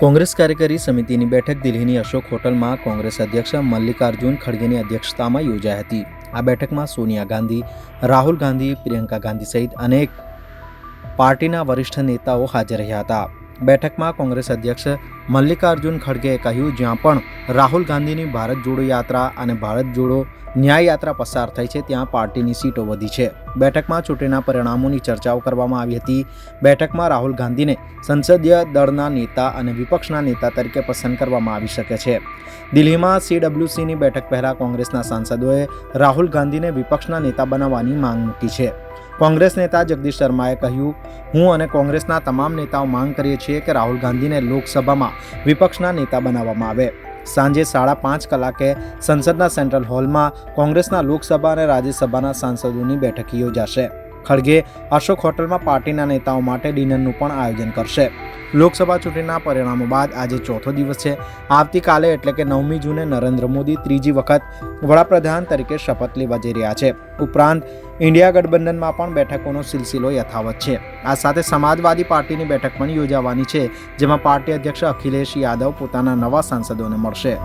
કોંગ્રેસ કાર્યકારી સમિતિની બેઠક દિલ્હીની અશોક હોટલમાં કોંગ્રેસ અધ્યક્ષ મલ્લિકાર્જુન ખડગેની અધ્યક્ષતામાં યોજાઈ હતી. આ બેઠકમાં સોનિયા ગાંધી, રાહુલ ગાંધી, પ્રિયંકા ગાંધી સહિત અનેક પાર્ટીના વરિષ્ઠ નેતાઓ હાજર રહ્યા હતા. બેઠકમાં કોંગ્રેસ અધ્યક્ષ મલ્લિકાર્જુન ખડગેએ કહ્યું, જ્યાં પણ રાહુલ ગાંધીની ભારત જોડો યાત્રા અને ભારત જોડો ન્યાય યાત્રા પસાર થઈ છે, ત્યાં પાર્ટીની સીટો વધી છે. બેઠકમાં ચૂંટણીના પરિણામોની ચર્ચાઓ કરવામાં આવી હતી. બેઠકમાં રાહુલ ગાંધીને સંસદીય દળના નેતા અને વિપક્ષના નેતા તરીકે પસંદ કરવામાં આવી શકે છે. દિલ્હીમાં સીડબ્લ્યુસીની બેઠક પહેલા કોંગ્રેસના સાંસદોએ રાહુલ ગાંધીને વિપક્ષના નેતા બનાવવાની માંગ મૂકી છે. કોંગ્રેસ નેતા જગદીશ શર્માએ કહ્યું, હું અને કોંગ્રેસના તમામ નેતાઓ માંગ કરીએ છીએ કે રાહુલ ગાંધીને લોકસભામાં વિપક્ષના નેતા બનાવવામાં આવે. સાંજે સાડા પાંચ કલાકે સંસદના સેન્ટ્રલ હોલમાં કોંગ્રેસના લોકસભા અને રાજ્યસભાના સાંસદોની બેઠક યોજાશે. ખડગે અશોક હોટલમાં પાર્ટીના નેતાઓ માટે ડિનરનું પણ આયોજન કરશે. લોકસભા ચૂંટણીના પરિણામો બાદ આજે ચોથો દિવસ છે. આવતીકાલે એટલે કે નવમી જૂને નરેન્દ્ર મોદી ત્રીજી વખત વડાપ્રધાન તરીકે શપથ લેવા જઈ રહ્યા છે. ઉપરાંત ઇન્ડિયા ગઠબંધનમાં પણ બેઠકોનો સિલસિલો યથાવત છે. આ સાથે સમાજવાદી પાર્ટીની બેઠક પણ યોજાવાની છે, જેમાં પાર્ટી અધ્યક્ષ અખિલેશ યાદવ પોતાના નવા સાંસદોને મળશે.